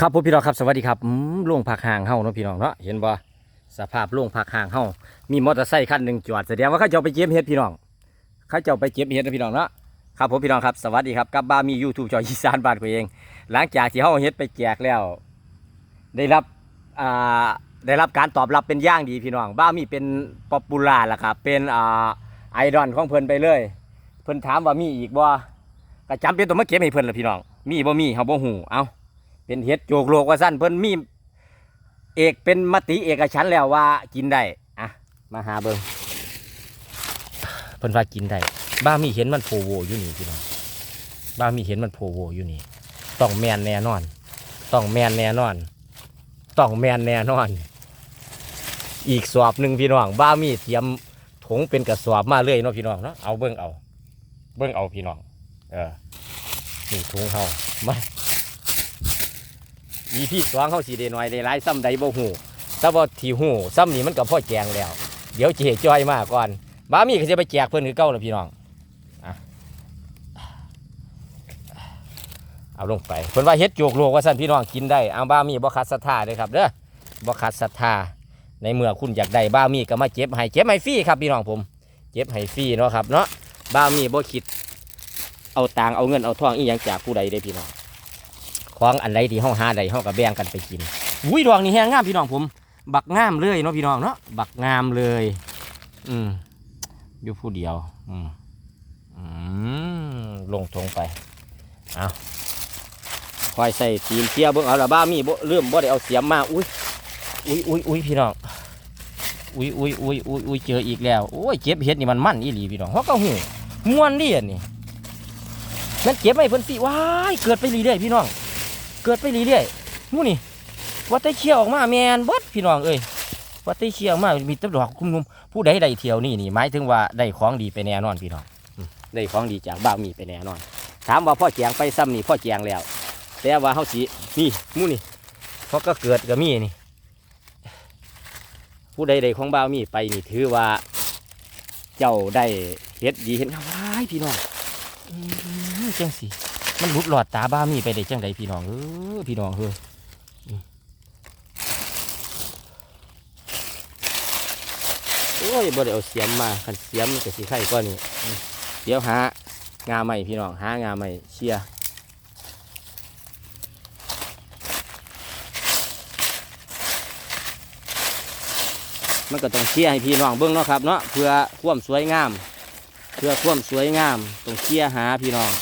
ครับผมพี่น้องครับสวัสดีครับโล่งพักห่างเฮาเนาะพี่น้องเนาะเห็นบ่สภาพโล่งพักห่างเฮามีมอเตอร์ไซค์คันหนึ่งจอดแสดงว่าเขาจะเอาไปเก็บเห็ดพี่น้องเขาจะเอาไปเก็บเห็ดนะพี่น้องเนาะครับผมพี่น้องครับสวัสดีครับกับบ้ามียูทูบจอยอีสานบ้านตัวเอง หลังจากที่เฮาเอาเห็ดไปแจกแล้ว ได้รับอ่าได้รับการตอบรับเป็นอย่างดีพี่น้องบ้ามีเป็นป๊อปปูล่าล่ะครับเป็นอ่าไอดอลของเพิ่นไปเลย เพิ่นถามว่ามีอีกบ่ก็จำเป็นต้องมาเก็บให้เพิ่นล่ะพี่น้องมีบ่มีเฮาบ่ฮู้เอ้า เป็นเฮ็ดโจกโลกว่าสั้นเพิ่นมีเอกเป็นมติเอกฉันแล้วว่ากินได้อะมาหาเบิงเพิ่นว่ากินได้บ้ามีเห็นมันโผโวอยู่นี่พี่น้องบ้ามีเห็นมันโผโวอยู่นี่ต้องแมนแน่นอน ต้องแมนแน่นอน ต้องแมนแน่นอน อีกสอบหนึ่งพี่น้องบ้ามีเตรียมถุงเป็นกระสอบมาเลยเนาะพี่น้องเนาะเอาเบิ่งเอา เบิ่งเอาพี่น้อง เออนี่ถุงเฮามา อีพี่สวงเขาสีเดหน่อยได้หลายซ้ำใดบ่หูถ้าบ่ที่หูซ้ำนี่มันก็พ่อแจงแล้ว เดี๋ยวเจ๊จอยมาก่อนบ้ามีก็จะไปแจกเพื่อนคือเก่าแล้วพี่น้องเอาลงไปเพิ่นว่าเฮ็ดโจกโลกว่าสั่นพี่น้องกินได้เอาบ้ามีบ่ขัดศรัทธาเด้อครับเด้อบ่ขัดศรัทธาในเมื่อคุณอยากได้บ้ามีก็มาเจ็บให้เจ็บให้ฟรีครับพี่น้องผม เจ็บให้ฟรีเนาะครับเนาะบ้ามีบ่คิดเอาตังเอาเงินเอาทองอีหยังจากผู้ใดเด้พี่น้อง ของอันใดที่เฮาหาใดเฮาก็แบ่งกันไปกินอุ้ยดอกนี่แฮงงามพี่น้องผม บักงามเลยเนาะพี่น้องเนาะบักงามเลย อืมอยู่ผู้เดียว อืมอืมลงทงไปเอาคอยใส่ตีนเทียเบิ่งเอาละบ้ามีบ่เริ่มบ่ได้เอาเสียมมาอุ้ยอุ้ยอุ้ยอุ้ยพี่น้องอุ้ยอุ้ยอุ้ยอุ้ยอุ้ยเจออีกแล้วโอ้ยเก็บเห็ดนี่มันมันอีหลีพี่น้องเพราะก็หูม่วนดิอันนี่นั่นเก็บไม่เพิ่นสิว้ายเกิดไปเรื่อยๆพี่น้อง เกิดไปเรื่อยๆนู่นนี่วัดไตเชี่ยวออกมาแมนเบดพี่น้องเอ้ยวัดไตเชี่ยวออกมามีแตะดอกคุ้มๆผู้ใดได้เที่ยวนี่นี่หมายถึงว่าได้ของดีไปแน่นอนพี่น้องอืมได้ของดีจากบ้าวมีไปแน่นอน ถามว่าพ่อแจงไปซ้ำนี่พ่อแจงแล้วแต่ว่าเขาสีนี่หมู่นี่เขาก็เกิดกับมีนี่ ผู้ใดได้ของบ้าวมีไปนี่ถือว่า เจ้าได้เฮ็ดดีเห็นงามหลายพี่น้องอืมจังสิ มันหลุดหลอดตาบ้ามีไปได้จังใดพี่น้องเออพี่น้องเฮ้ยอืมโอ้ยบ่ได้เอาเสียมมาคันเสียมมันจะสีไข่ก้อนนี้เดี๋ยวหางาใหม่พี่น้องหางาใหม่เชียมันก็ต้องเชียให้พี่น้องเบิ้งเนาะครับเนาะเพื่อความสวยงาม เพื่อความสวยงามต้องเชียหาพี่น้อง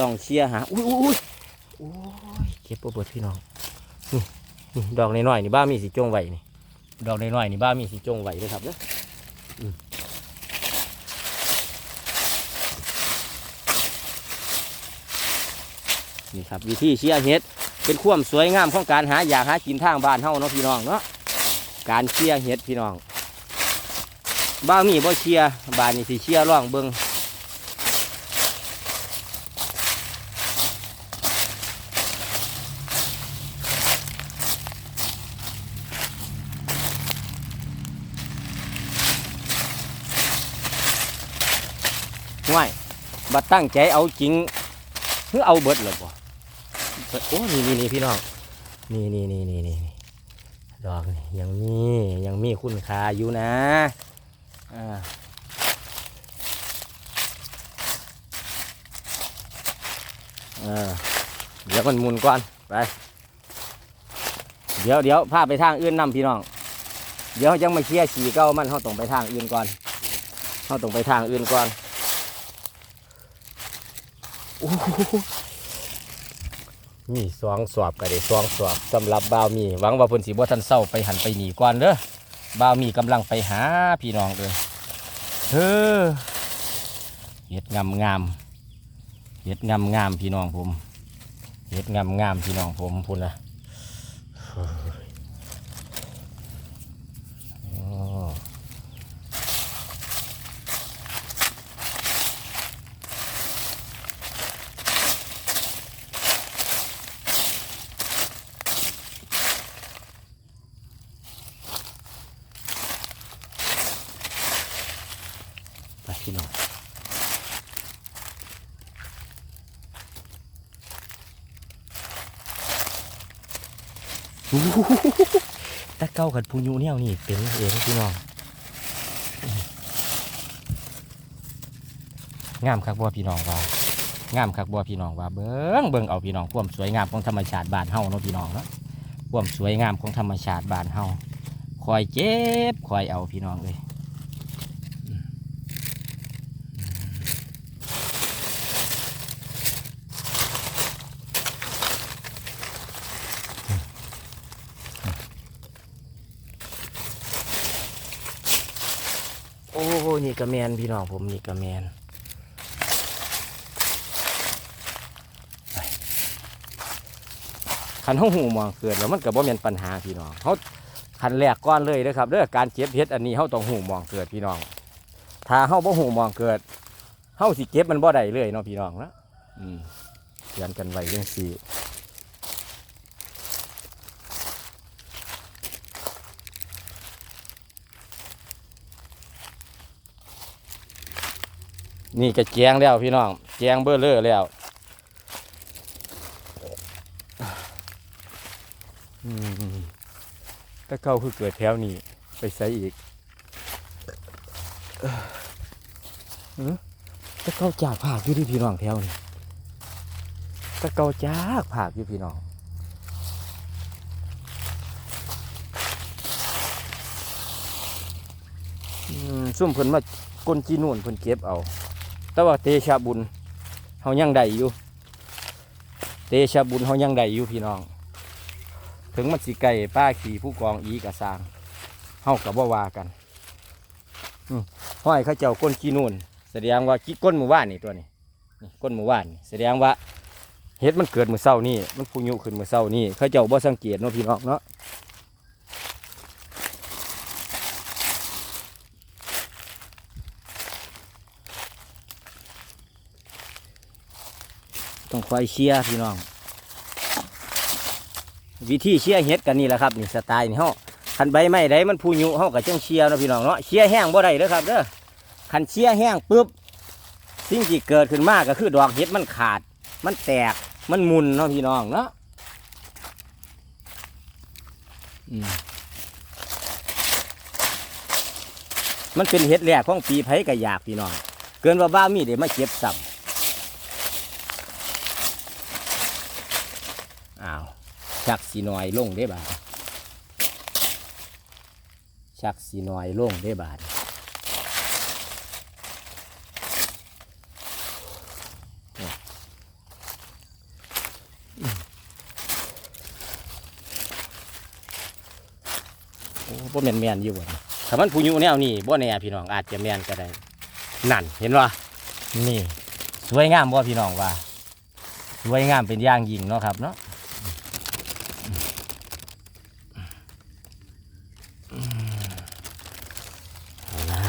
ต้องเชียหาอุ้ยอุ้ยอุ้ยเก็บปวดพี่น้องนี่นี่ดอกน้อยๆนี่บ้ามีสีจงไหวนี่ดอกน้อยๆนี่บ้ามีสีจงไหวเลยครับเนอะนี่ครับวิธีเชียเห็ดเป็นความสวยงามของการหาอยากหากินทางบ้านเฮาเนาะพี่น้องเนาะการเชียเห็ดพี่น้องบ้ามีบ่เชียบ้านนี่สิเชียร่องเบิงง่าย บัดตั้งใจเอาจริงเพื่อเอาเบิดเลยบ่โอ้นี่นี่นี่พี่น้องนี่นี่นี่นี่นี่ดอกนี่ยังมียังมีคุณค่าอยู่นะอ่าเดี๋ยวมันหมุนก่อนไปเดี๋ยวเดี๋ยวพาไปทางอื่นนำพี่น้อง เดี๋ยวยังม่เคลียร์ฉี่เก้ามันเขาต้องไปทางอื่นก่อนเขาต้องไปทางอื่นก่อน โอ้โหมีสองสอบก็ได้สองสอบสำหรับบ่าวมีหวังว่าพนสีบ่ทันเศร้าไปหันไปหนีก่อนเด้อบ่าวมีกำลังไปหาพี่น้องเลยเฮ้อเห็ดงามงามเฮ็ดงามงามพี่น้องผมเฮ็ดงามงามพี่น้องผมพุ่นนะเฮ้ยโอ้ไปพี่น้อง อู้หู ตะเก้ากับพุยูเนี่ยนี่เป็นเองพี่น้องงามคักบัวพี่น้องว่างามคักบัวพี่น้องว่าเบิ้งเบิ้งเอาพี่น้องความสวยงามของธรรมชาติบ้านเฮาเนาะพี่น้องเนาะความสวยงามของธรรมชาติบ้านเฮาคอยเจ็บคอยเอาพี่น้องเลย โอ้ นี่กระแมนพี่น้องผมนี่กระแมนไปคันห้องหูมองเกิดแล้วมันก็บ่แม่นปัญหาพี่น้องเขาคันแรกก้อนเลยนะครับเรื่องการเก็บเห็ดอันนี้เขาต้องหูมองเกิดพี่น้อง ถ้าเขาบ่หูมองเกิดเขาสิเก็บมันบ่ได้เลยเนาะพี่น้องนะอืมเตือนกันไว้เรื่องสี่ นี่ก็แจงแล้วพี่น้องแจงเบอร์เลอร์แล้วถ้าเข้าคือเกิดแถวนี้ไปใส่อีกถ้าเข้าจากผากอยู่ที่พี่น้องแถวนี้ถ้าเกาจากผากอยู่พี่น้องอืมซุ่มเพิ่นมากลจีนู่นเพิ่นเก็บเอา แต่ว่าเตชะบุญเฮายังได้อยู่ เตชะบุญเฮายังได้อยู่พี่น้อง ถึงมันสิไก่ป้าขี่ผู้กองอีกะสางเฮากับว่าวากันห้อยเขาเจ้าก้นกีนูนแสดงว่ากี้ก้นหมู่บ้านนี่ตัวนี้ก้นหมู่บ้านแสดงว่าเฮ็ดมันเกิดมือเช้านี่มันพุยุขึ้นมือเช้านี่เขาเจ้าบ่สังเกตเนาะพี่น้องเนาะ ต้องคอยเชียร์พี่น้อง วิธีเชียร์เฮ็ดกันนี่แหละครับนี่สไตล์นี่เฮาคันใบไม้ใดมันพูยุเฮาก็จังเชียร์นะพี่น้องเนาะเชียร์แห้งบ่ได้เด้อครับเด้อคันเชียร์แห้งปุ๊บสิ่งที่เกิดขึ้นมากก็คือดอกเห็ดมันขาด มันแตกมันมุนเนาะพี่น้องเนาะมันเป็นเห็ดแรกของปีไผ่ก็อยากพี่น้อง เกินว่าบ้ามีเดี๋ยวมาเก็บซ้ำอ้าว ชักสีน้อยลงได้บาดชักสีน้อยลงได้บาดโอ้บ่แมนแมนอยู่บ่ถ้ามันผู้อยู่แนวนี้บ่แน่พี่น้องอาจจะแมนก็ได้ นั่นเห็นว่านี่ สวยงามบ่พี่น้องว่า สวยงามเป็นอย่างยิ่งเนาะครับเนาะ เอาละ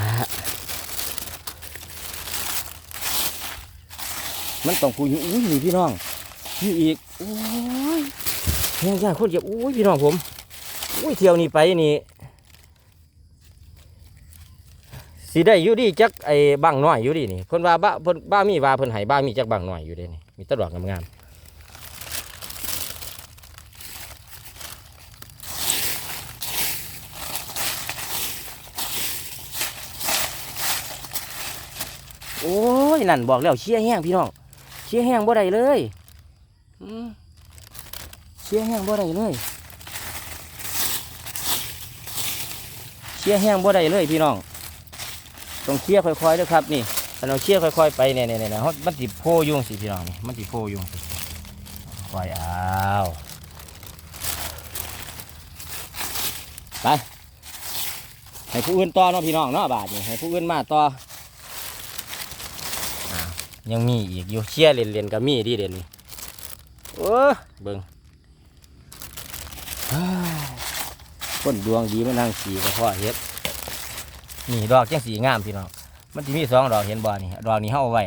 มันต้องพูอยู่อุ้ยนี่พี่น้องนี่อีกโอ้ยแห้งยากคนเก็บอุ้ยพี่น้องผมอุ้ยเที่ยวนี้ไปนี่สีได้อยู่ดีจักไอ้บางน้อยอยู่ดีนี่เพิ่นว่าบ้าเพิ่นบ้ามีว่าเพิ่นให้บ้ามีจักบางน้อยอยู่ด้นี่มีตะดอกงามโอ้ย นั่นบอกแล้วเชี่ยแห้งพี่น้อง เชี่ยแห้งบ่ได้เลยเชี่ยแห้งบ่ได้เลยเชี่ยแห้งบ่ได้เลยพี่น้องต้องเชี่ยค่อยๆด้วยครับนี่เราเชี่ยค่อย ๆ ไปเนี่ยเนี่ยเนี่ยมันติโพยุ่งสิพี่น้องนี่มันติโพยุ่งสิค่อยเอาไปให้ผู้อื่นต่อเนาะพี่น้องเนาะบาทนี่ให้ผู้อื่นมาต่อ ยังมีอีกอยู่เชี่ยเรียนเรียนๆก็มีดีเด่นนี่โอ้เบิ่งอ้ายคนดวงดีมันนั่งสีกระเพาะเฮ็ดนี่ดอกจังสีงามพี่น้องมันจะมีสองดอกเห็นบ่นี่ดอกนี้เฮาเอาไว้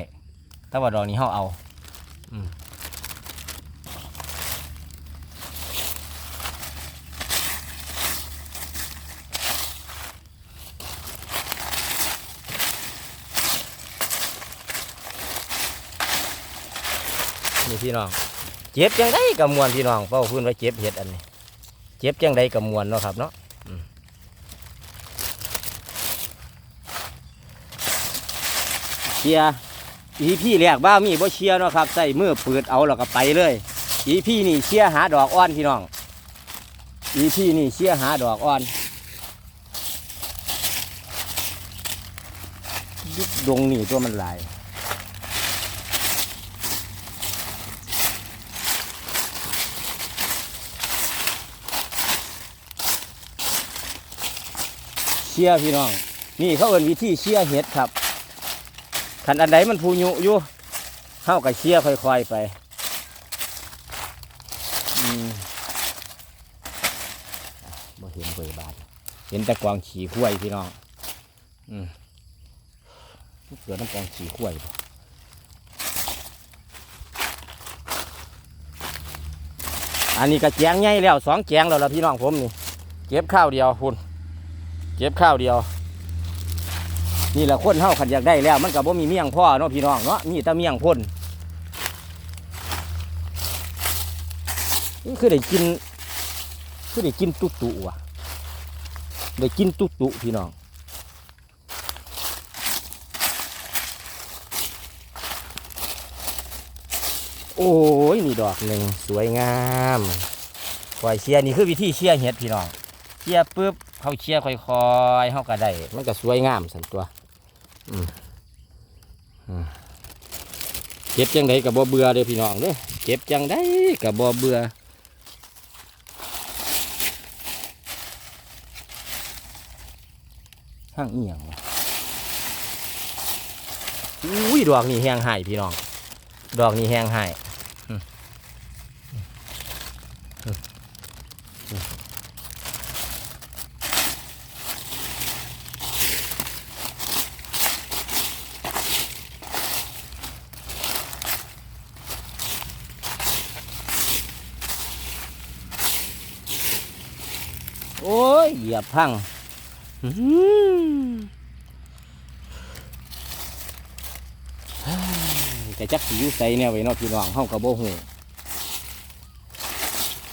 แต่ว่าดอกนี้เฮาเอา อืม นี่พี่น้องเจ็บจังได้กับมวนพี่น้องเฝ้าพื้นไว้เจ็บเห็ดอันนี้ เจ็บจังใดกับมวลเนาะครับเนาะเชียร์อีพี่แรกบ้ามีบ่เชียร์เนาะครับใส่มือปืดเอาแล้วก็ไปเลย อีพี่นี่เชียร์หาดอกอ้อนพี่น้อง อีพี่นี่เชียร์หาดอกอ้อนยุบดงนี่ตัวมันหลาย ชียพี่น้อง นี่เขาเอิ้นวิธีเชียเห็ดครับขันอันใดมันพูยุอยู่เข้ากับเชียค่อยๆไปอืมบ่เห็นเบยบาดเห็นแต่กวางขี่ข้วยพี่น้อง อืมเกิดน้ำกวางขี่ข้วยบ่อันนี้ก็แจงใหญ่แล้วสองแจงแล้วละพี่น้องผมนี่ เก็บข้าวเดียวพุ่น เก็บข้าวเดียว นี่แหละคนเฮาขันอยากได้แล้ว มันกับว่ามีเมี่ยงพ่อเนาะพี่น้องเนาะมีแต่เมี่ยงพ่นนี่คือได้กิน คือได้กินตุตุว่ะได้กินตุตุพี่น้องโอ้ยนี่ดอกหนึ่งสวยงามปล่อยเชียร์นี่คือวิธีเชียร์เห็ดพี่น้องเชียร์ปุ๊บ เขาเชียร์ค่อยๆเขาก็ได้มันก็สวยงามสันตัวเก็บจังไดกับบ่เบื่อเด้อพี่น้องเด้อเก็บจังไดกับบ่เบื่อห้างเอียงอุ้ยดอกนี่แห้งหายพี่น้อง ดอกนี่แห้งหายอืมอืมอืม โอ้ยเหยียบ พังแต่จักสิอยู่ใส่แนวไว้นอกพี่น้องเฮากระโบหู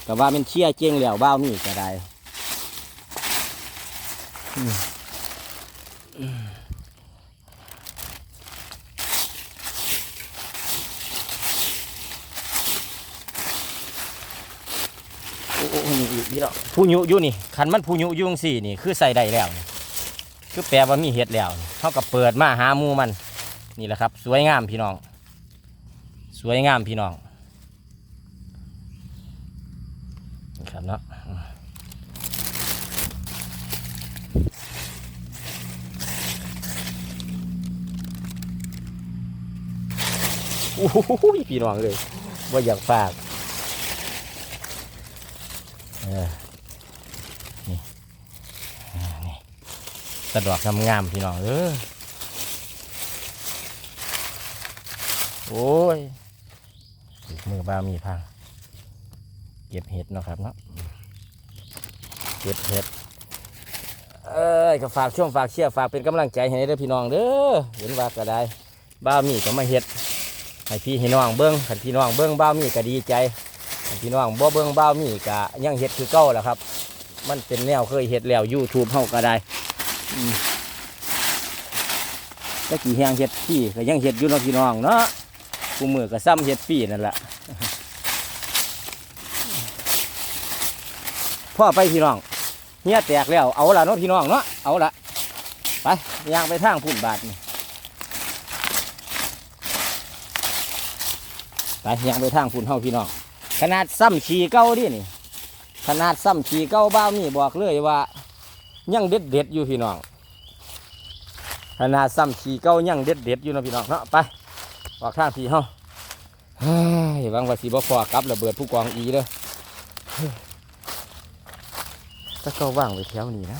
ก็ว่ามันเชี่ยเจียงแล้วบ้าวมีก็ได้อืมอืม โอ้โหนี่อีกพี่น้องผู้ยุอยู่นี่คันมันผู้ยุยุ่งสี่นี่คือใส่ได้แล้วคือแปลว่ามีเห็ดแล้วเท่ากับเปิดมาหาหมูมัน นี่แหละครับ สวยงามพี่น้อง สวยงามพี่น้องนี่ครับเนาะโอ้โหพี่น้องเลยว่าอยากฝาก เออนี่นี่สะดวกงามๆพี่น้องเออโอ้ยมือบ้ามีพัง เก็บเห็ดนะครับเนาะเก็บเห็ดเอ้ยก็ฝากช่วงฝากเชียร์ฝากเป็นกำลังใจให้เด้อพี่น้องเด้อเห็นว่าก็ได้บ้ามีก็มาเห็ดให้พี่ให้น้องเบิ้งขันพี่น้องเบิ้งบ้ามีก็ดีใจ พี่น้องบ่เบิ้งบ้ามีก็ยังเห็ดคือเก่าแหละครับ มันเป็นแนวเคยเห็ดแล้วยูทูบเฮาก็ได้ตะกี้แหงเห็ดพี่ก็ยังเห็ดอยู่เนาะพี่น้องเนาะกูมือก็ซ้ำเฮ็ดฟรีนั่นแหละพ่อไปพี่น้องเฮียแตกแล้วเอาละเนาะพี่น้องเนาะเอาละไปย่างไปทางพุ่นบาทนี่ไปย่างไปทางพุ่นเฮาพี่น้อง ขนาดซ้ำขีเก้าดินี่ ขนาดซ้ำขีเก้าบ้าวนี่บอกเลยว่ายังเด็ดเด็ดอยู่พี่น้อง ขนาดซ้ำขีเก้ายังเด็ดเด็ดอยู่นะพี่น้องเนาะไปออกทางพี่เฮาเฮ้ยวังว่าสิบ่พอกับระเบิดผู้กองอีเด้อเฮ้ยถ้าเขาว่างไว้แถวนี้นะ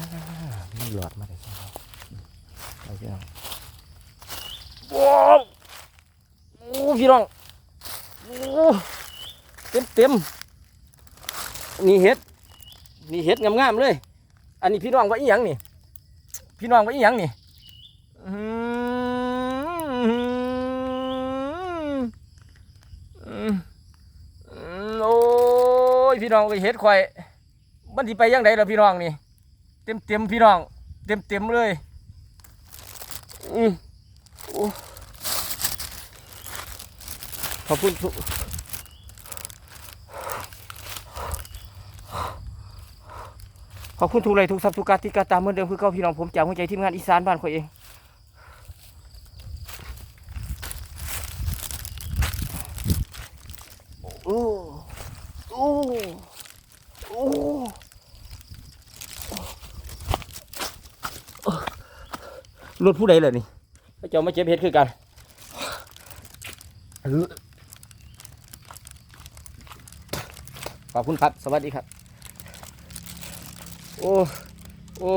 มีหลอดมาได้จังไปพี่น้องโอ้โอ้พี่น้องโอ้ ต็มเต็มนี่เห็ดนี่เห็ดงามๆเลย อันนี้พี่น้องว่าอีหยังนี่ พี่น้องว่าอีหยังนี่อืมโอ้ยพี่น้องก็เฮ็ดข่อยมันสิไปยังไงล่ะพี่น้องนี่ เต็มเต็มพี่น้อง เต็มเต็มเลย อืมโอ้ขอบคุณทุก ขอบคุณทุกเลยทุกทรัพย์ทุกการที่การตามเหมือนเดิมคือเก้าพี่น้องผมจากหัวใจทีมงานอีสานบ้านข่อยเองโอ้โอ้โอ้รถผู้ใดเลยนี่พระเจ้ามาเจ็บเห็ดคือกันขอบคุณครับ สวัสดีครับ โอ้โอ้